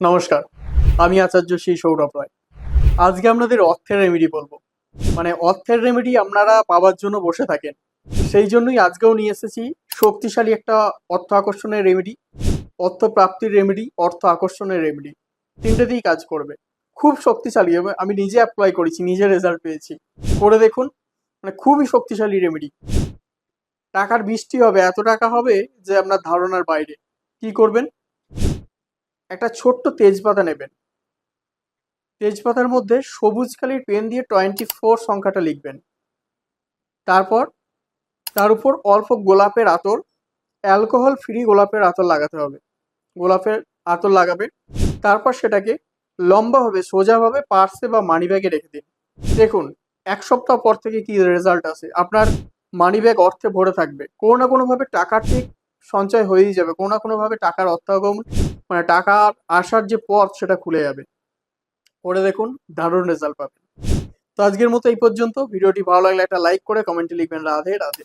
নমস্কার, আমি আচার্য শ্রী সৌরভ রায়। আজকে আপনাদের অর্থের রেমেডি বলব। মানে অর্থের রেমেডি আপনারা পাওয়ার জন্য বসে থাকেন। সেই জন্যই আজকেও নিয়ে এসেছি শক্তিশালী একটা অর্থ আকর্ষণের রেমেডি অর্থ প্রাপ্তির রেমেডি অর্থ আকর্ষণের রেমেডি তিনটেতেই কাজ করবে। খুব শক্তিশালী এবং আমি নিজে অ্যাপ্লাই করেছি, নিজে রেজাল্ট পেয়েছি। করে দেখুন মানে খুবই শক্তিশালী রেমেডি টাকার বৃষ্টি হবে, এত টাকা হবে যে আপনার ধারণার বাইরে। কি করবেন? একটা ছোট্ট তেজপাতা নেবেন। তেজপাতার মধ্যে সবুজ কালির পেন দিয়ে টোয়েন্টি ফোর সংখ্যাটা লিখবেন। তারপর তার উপর অল্প গোলাপের আতর, অ্যালকোহল ফ্রি গোলাপের আতর লাগাতে হবে। গোলাপের আতর লাগাবে তারপর সেটাকে লম্বাভাবে, সোজাভাবে পার্সে বা মানি ব্যাগে রেখে দিন। দেখুন, এক সপ্তাহ পর থেকে কি রেজাল্ট আছে আপনার মানি ব্যাগ অর্থে ভরে থাকবে। কোনো না কোনোভাবে টাকা ঠিক সঞ্চয় হয়েই যাবে। কোনো না কোনোভাবে টাকার অর্থাগম মানে টাকা আসার যে পথ সেটা খুলে যাবে। করে দেখুন, দারুণ রেজাল্ট পাবেন। তো আজকের মতো এই পর্যন্ত। ভিডিওটি ভালো লাগলে একটা লাইক করে কমেন্টে লিখবেন রাধে রাধে।